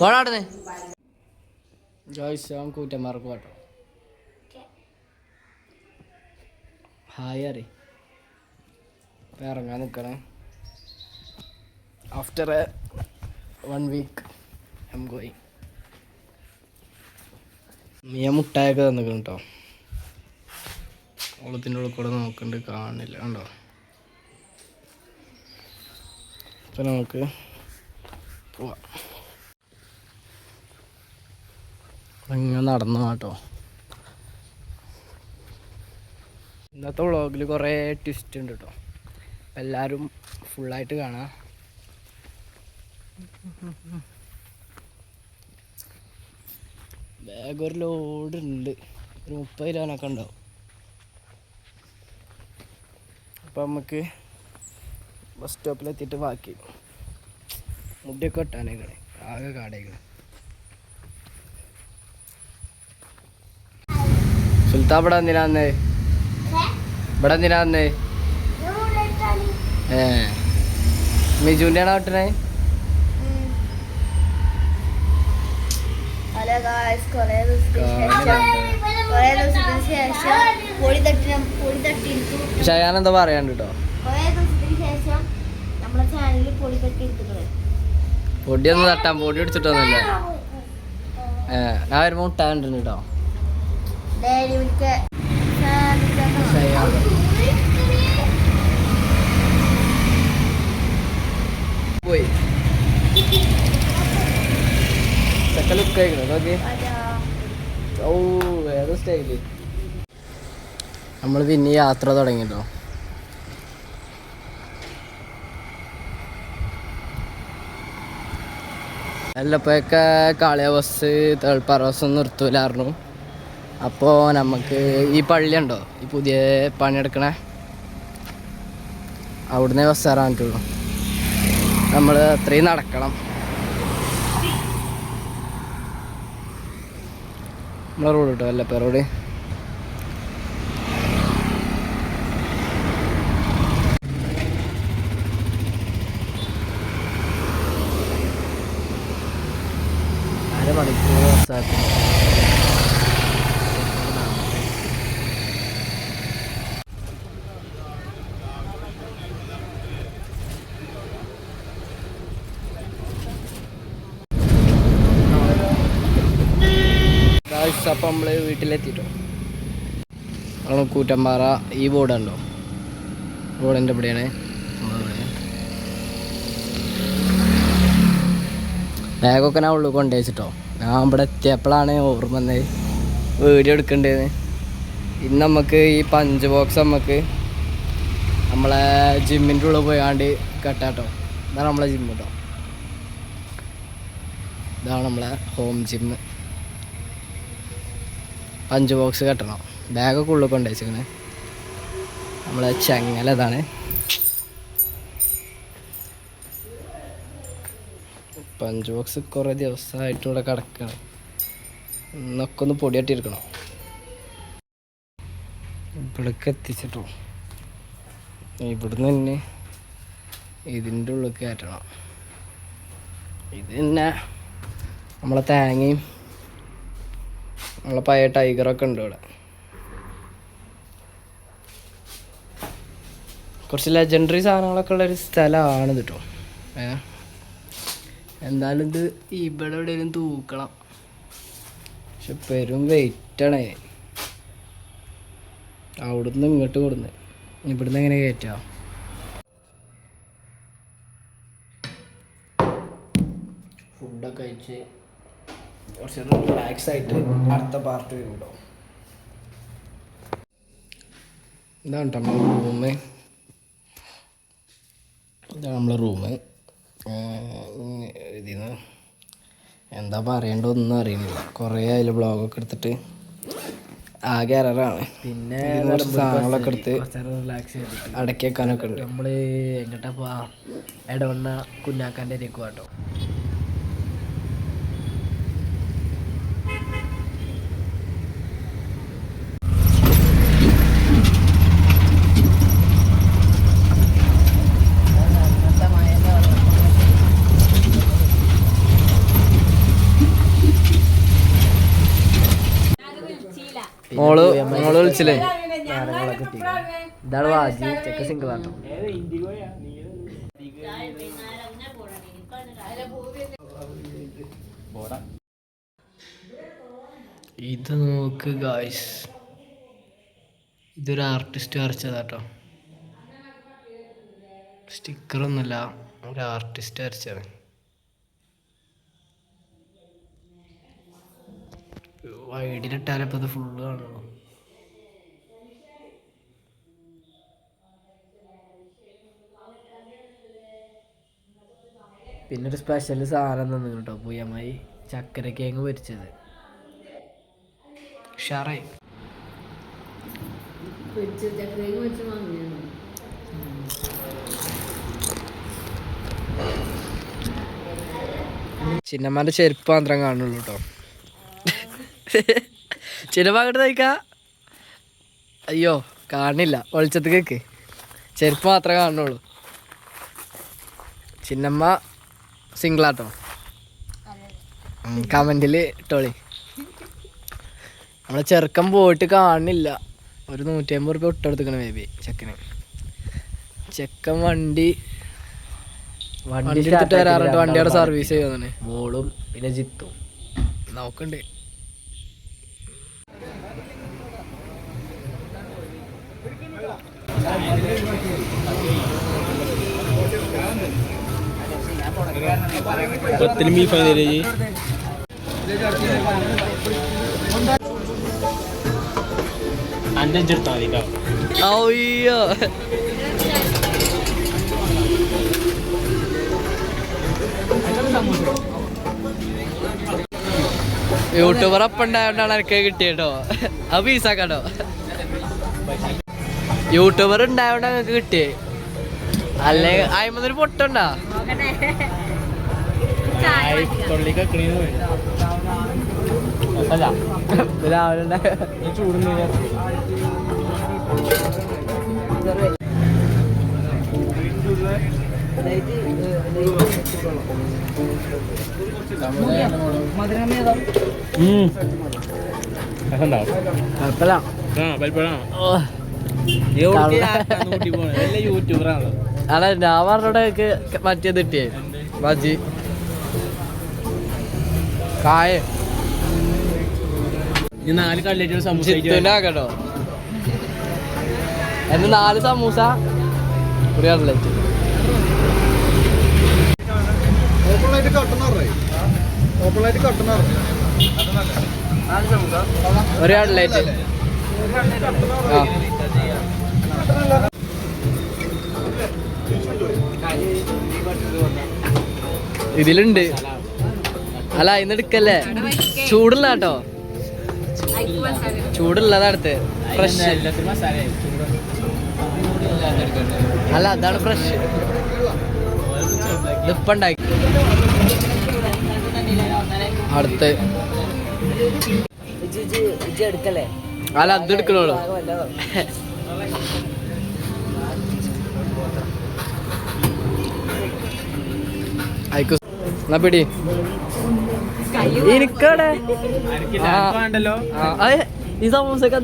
പോടാടുന്നേ ജോയ്സ് അവൻ കൂറ്റന്മാർക്ക് കേട്ടോ ഹായ് അറി. ഇപ്പം ഇറങ്ങാൻ നിൽക്കണേ after a one week I'm going Miya മുട്ടായൊക്കെ തന്നിക്കണം കേട്ടോ ഓളത്തിന്റെ ഉള്ളിൽ കൂടെ നോക്കുന്നുണ്ട് കാണില്ല കണ്ടോ? അപ്പം നമുക്ക് പോവാം. ഇങ്ങനെ നടന്നു കേട്ടോ. ഇന്നത്തെ വ്ളോഗിൽ കുറേ ട്വിസ്റ്റ് ഉണ്ട് കേട്ടോ. എല്ലാവരും ഫുള്ളായിട്ട് കാണാം. ബാഗ് ഒരു ലോഡ് ഉണ്ട്. ഒരു മുപ്പത് കിലോനൊക്കെ ഉണ്ടാവും. അപ്പം നമുക്ക് ബസ് സ്റ്റോപ്പിലെത്തിയിട്ട് ബാക്കി. മുടിയൊക്കെ ഇട്ടാനേക്കണേ ആകെ കാടേക്കണേ. സുൽത്താൻ ഇവിടെ എന്തിനാന്ന് ഇവിടെ എന്തിനാന്ന് ഏ. മിജുവിന്റെ ആണോ വിട്ടണേ? ഹലോ ഗായ്സ് കുറേ ദിവസത്തിന് ശേഷം കുറേ ദിവസത്തിന് ശേഷം പൊടി തട്ടി പൊടി തട്ടിയിരിക്കും ഷയാൻ എന്താ പറയാണ്ട് കേട്ടോ കുറേ നമ്മളെ ചാനലിൽ പൊടി തട്ടിയിരിക്കുന്നത് പൊടിയൊന്നും തട്ടാൻ പൊടി പിടിച്ചിട്ടൊന്നുമില്ല. ഞാൻ വരുമ്പോൾ മുട്ടാണ്ട് കേട്ടോ. പോയി. ചക്ക ലുക്ക് ആയിക്കണോ നോക്കി ഓ ഏതോ സ്റ്റൈൽ നമ്മൾ പിന്നെ യാത്ര തുടങ്ങിട്ടോ എല്ലപ്പോഴൊക്കെ കാളിയ ബസ് തേൾപ്പാറ ബസ് ഒന്നും നിർത്തൂലായിരുന്നു. അപ്പോൾ നമുക്ക് ഈ പള്ളി ഉണ്ടോ? ഈ പുതിയ പണിയെടുക്കണേ അവിടുന്ന് ബസ് കയറാൻ പറ്റുള്ളൂ നമ്മൾ അത്രയും നടക്കണം. നമ്മളെ റോഡ് കിട്ടും അല്ലപ്പ റോഡ് അപ്പം നമ്മൾ വീട്ടിലെത്തിയിട്ടോ നമ്മൾ കൂറ്റമ്പാറ ഈ ബോർഡുണ്ടോ? ബോർഡിന്റെ ഇവിടെയാണ്. ബാഗൊക്കെ ഞാൻ ഉള്ളിൽ കൊണ്ടുവച്ചിട്ടോ ഞാൻ ഇവിടെ എത്തിയപ്പോഴാണ് ഓർമ്മ വന്നത്. വീഡിയോ എടുക്കേണ്ടത് ഇന്ന് നമുക്ക് ഈ പഞ്ച് ബോക്സ് നമുക്ക് നമ്മളെ ജിമ്മിന്റെ ഉള്ളിൽ പോയാണ്ട് കെട്ടാട്ടോ. ഇതാണ് നമ്മളെ ജിമ്മ് കേട്ടോ ഇതാണ് നമ്മളെ ഹോം ജിമ്മ് പഞ്ച് ബോക്സ് കെട്ടണം. ബാഗൊക്കെ ഉള്ളിൽ കൊണ്ട് വെച്ചിരിക്കണേ നമ്മളെ ചെങ്ങല ഇതാണ്. പഞ്ച് ബോക്സ് കുറേ ദിവസമായിട്ട് ഇവിടെ കിടക്കണം. ഇന്നൊക്കെ ഒന്ന് പൊടിയട്ടിരിക്കണം ഇവിടേക്ക് എത്തിച്ചിട്ടു. ഇവിടുന്ന് തന്നെ ഇതിന്റെ ഉള്ളിൽ കയറ്റണം. ഇത് തന്നെ നമ്മളെ തേങ്ങയും നമ്മളെ പഴയ ടൈഗറൊക്കെ ഉണ്ട് ഇവിടെ. കുറച്ച് ലെജൻഡറി സാധനങ്ങളൊക്കെ ഉള്ളൊരു സ്ഥലമാണ് കേട്ടോ ഏ? എന്തായാലും ഇത് ഇവിടെ എവിടെയും തൂക്കണം. പക്ഷെ പെരും വെയിറ്റാണ് അവിടുന്ന് ഇങ്ങോട്ട് കൊടുന്ന്. ഇവിടുന്ന് എങ്ങനെ കയറ്റാം? ഫുഡൊക്കെ കഴിച്ച് കുറച്ച് റിലാക്സ് ആയിട്ട് അടുത്ത പാർട്ട് വരും ഇതാണ് കേട്ടോ നമ്മളെ റൂം ഇതാണ് നമ്മളെ റൂം ഇതിന്ന് എന്താ പറയേണ്ടതൊന്നും അറിയുന്നില്ല. കുറേ അതിൽ ബ്ലോഗൊക്കെ എടുത്തിട്ട് ആകെ അറാണ് പിന്നെ സാധനങ്ങളൊക്കെ എടുത്ത് അടക്കി വെക്കാനൊക്കെ ഉണ്ട്. നമ്മൾ എങ്ങോട്ടാ പോവാ? എടവണ്ണ കുഞ്ഞാക്കാന്റെ അരിക്ക് കേട്ടോ മോൾ മോൾ വിളിച്ചില്ലേ? ഇതാണ് വാജി ചെക്ക സിംഗിൾ ആട്ടോ ഇത് നോക്ക് ഗായ്സ് ഇതൊരു ആർട്ടിസ്റ്റ് വരച്ചതാട്ടോ. സ്റ്റിക്കറൊന്നുമല്ല ഒരു ആർട്ടിസ്റ്റ് വരച്ചതാണ് വൈഡിലിട്ടാലപ്പോൾ ഇത് ഫുള്ള് കാണണം പിന്നെ ഒരു സ്പെഷ്യൽ സാധനം തന്നു കേട്ടോ പൂയമ്മായി ചക്കര കേങ്ങ് പൊരിച്ചത്. ഉഷാറായി. ചിന്നമ്മാന്റെ ചെരുപ്പ് മാത്രം കാണുള്ളൂ കേട്ടോ. ചിന്നമ്മ തയ്ക്കാ. അയ്യോ കാണില്ല. വെളിച്ചത്ത് കേക്ക് ചെരുപ്പ് മാത്രമേ കാണുള്ളൂ ചിന്നമ്മ സിംഗിളാട്ടോ. കമന്റിൽ ഇട്ടോളി. നമ്മളെ ചെറുക്കം പോയിട്ട് കാണില്ല. ഒരു നൂറ്റി അമ്പത് റുപ്യ ഇട്ടെടുത്തിക്കണ ബേബി ചെക്കന്. ചെക്കൻ വണ്ടി വണ്ടി എടുത്തിട്ട് വരാറുണ്ട്. വണ്ടിയുടെ സർവീസ് ചെയ്യുന്നതാണ് മോളും പിന്നെ ജിത്തും. നോക്കണ്ട്. മീ ഫൈൻ തരേ ജി അഞ്ചെടുത്താൽ മതി കേട്ടോ അയ്യോ യൂട്യൂബർ അപ്പുണ്ടായോണ്ടാണ് എനിക്ക് കിട്ടിയട്ടോ അത് പീസാക്കാട്ടോ യൂട്യൂബർ ഉണ്ടായോണ്ടാ നിങ്ങക്ക് കിട്ടിയേ അല്ലെ അയിമന്നൊരു പൊട്ടുണ്ടാ തൊള്ളിക്ക് അല്ല രാവിലെ ചൂടുന്നില്ല അതെ ഞാൻ പറഞ്ഞോടെ മറ്റേത് കിട്ടിയേ ബജി കായ. നാല് കല്ലേറ്റ് സമൂസ ആക്കട്ടോ. എന്റെ നാല് സമൂസ. ഒരു ഓപ്പണായിട്ട് ഓപ്പണായിട്ട് കട്ടുന്നറേ ഒരു കട്ട്ലറ്റ് ആ. ഇതിലുണ്ട്. അല്ല ഇന്ന് എടുക്കല്ലേ? ചൂടുള്ള കേട്ടോ ചൂടുള്ളതാ അടുത്ത്. ഫ്രഷ് അല്ല അതാണ് ഫ്രഷ് ഇതിപ്പണ്ടാക്കി അടുത്ത്. അല്ല അത് എടുക്കണോളൂ. ആയിക്കോ എന്നാ പിടി. എനിക്കടെ ഈ സമൂസക്ക്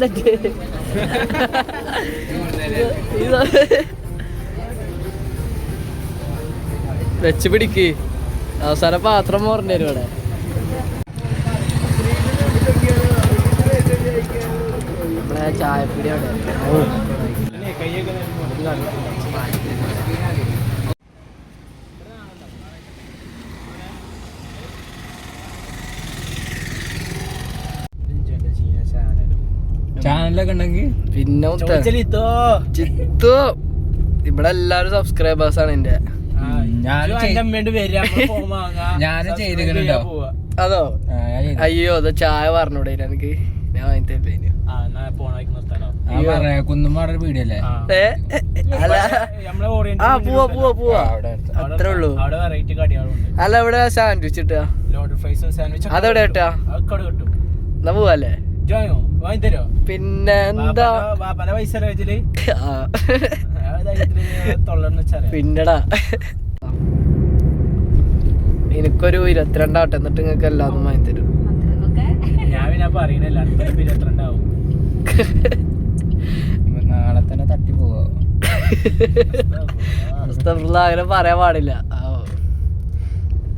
വെച്ച് പിടിക്ക്. അവസാന പാത്രം മോറണ്ടി ഇവിടെ. നമ്മളെ ചായപ്പിടി ചാനലൊക്കെ ഉണ്ടെങ്കിൽ പിന്നെ ഇവിടെ എല്ലാരും സബ്സ്ക്രൈബേഴ്സ് ആണ് എന്റെ ഞാനും ചെയ്തിട്ടുണ്ടോ അതോ? അയ്യോ അത് ചായ പറഞ്ഞൂടെ എനിക്ക്. ഞാൻ വാങ്ങി തരില്ല കുന്നുമാടൊരു പീടിയല്ലേ അല്ല? ആ. പോവാ പോവാ പോവാ. അത്രേ ഉള്ളൂ. അവിടെ വെറൈറ്റി കടികളുണ്ട്. അല്ല ഇവിടെ സാൻഡ്വിച്ച് ഇട്ടാ? അതെവിടെ ഇട്ടാ? എന്നാ പോവല്ലേ ജോയോ വാങ്ങി തരോ പിന്നെ എന്താ ബാപ്പന്റെ പൈസ പിന്നെടാ. എനിക്കൊരു ഇരുപത്തിരണ്ടാവട്ടെ എന്നിട്ട് നിങ്ങൾക്ക് എല്ലാതും വാങ്ങി തരും. ഞാൻ പിന്നെ പറയണില്ല ഇരുപത്തിരണ്ടാവും. നാളെ തന്നെ തട്ടി പോവോ? അങ്ങനെ പറയാൻ പാടില്ല. ആ.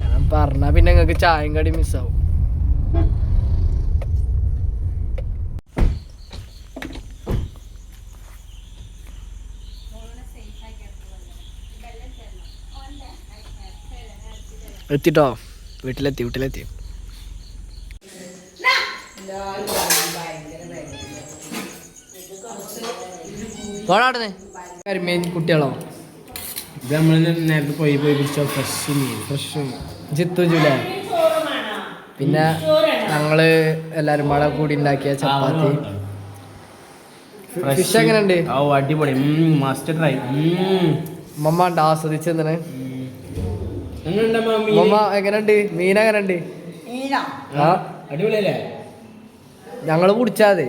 ഞാൻ പറഞ്ഞാ പിന്നെ നിങ്ങൾക്ക് ചായം കടി മിസ്സാവും എത്തിട്ടോ? വീട്ടിലെത്തി വീട്ടിലെത്തി. കരിമീൻ കുട്ടികളോ? ഇത് നമ്മൾ നേരത്തെ പോയി പോയി പിടിച്ച ഫ്രഷ് മീൻ. ഫ്രഷ് ജിത്തു ജൂല? പിന്നെ ഞങ്ങൾ എല്ലാരും മഴ കൂടി ഉണ്ടാക്കിയ ചപ്പാത്തി. ഫിഷ് എങ്ങനെയുണ്ട്? അടിപൊളി. മാസ്റ്റർ ട്രൈ മമ്മ ഉണ്ട്? ആസ്വദിച്ചെന്താണ് എങ്ങനെയുണ്ട് മമ്മി എങ്ങനെയുണ്ട്? മീൻ എങ്ങനെയുണ്ട്? അടിപൊളിയല്ലേ? ഞങ്ങൾ കുടിച്ചാതെ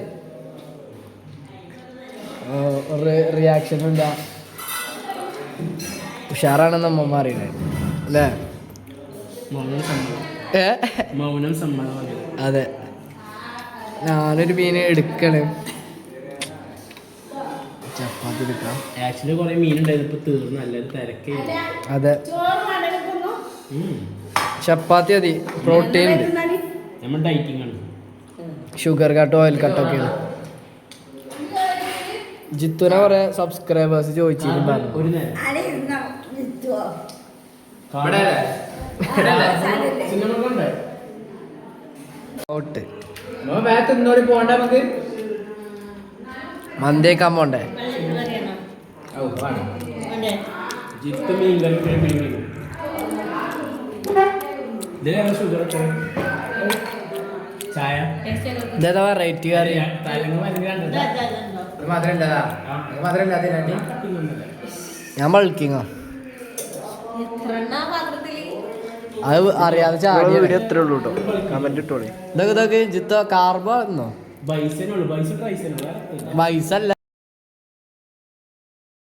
ഒരു റിയാക്ഷൻ ഇല്ല ഉഷാറാണെന്ന് അമ്മമ്മ അറിയണേ അല്ലേ? മൗനം സമ്മതം അതെ. ഞാനൊരു മീൻ എടുക്കണ്. ചപ്പാത്തി എടുക്കാം. ആക്ച്വലി കുറെ മീനുണ്ടായിരുന്നു. ഇപ്പൊ തീർന്നു. നല്ലൊരു തിരക്കേ അതെ. ചപ്പാത്തി മതി പ്രോട്ടീൻ. ഷുഗർ കട്ട് ഓയിൽ കട്ടൊക്കെയാണ് ജിത്തുനെ കുറെ സബ്സ്ക്രൈബേഴ്സ് നമുക്ക്. മന്തിയേക്കാൻ പോണ്ടേ? ജിത്തു മീൻ കറി പിടിക്കും ഇതിലാണ് ഷുഗർ ഒക്കെ ചായ ഇതേതാ റേറ്റ് കറി ഞാൻ ബൾക്കിങ്ങോ അത് അറിയാതെ ചാടി വീഡിയോ എത്ര ഉള്ളൂ കേട്ടോ കമന്റ് ഇട്ടോളി ഇതൊക്കെ ഇതൊക്കെ ജിത്ത കാർബോ എന്നോ വയസ്സല്ല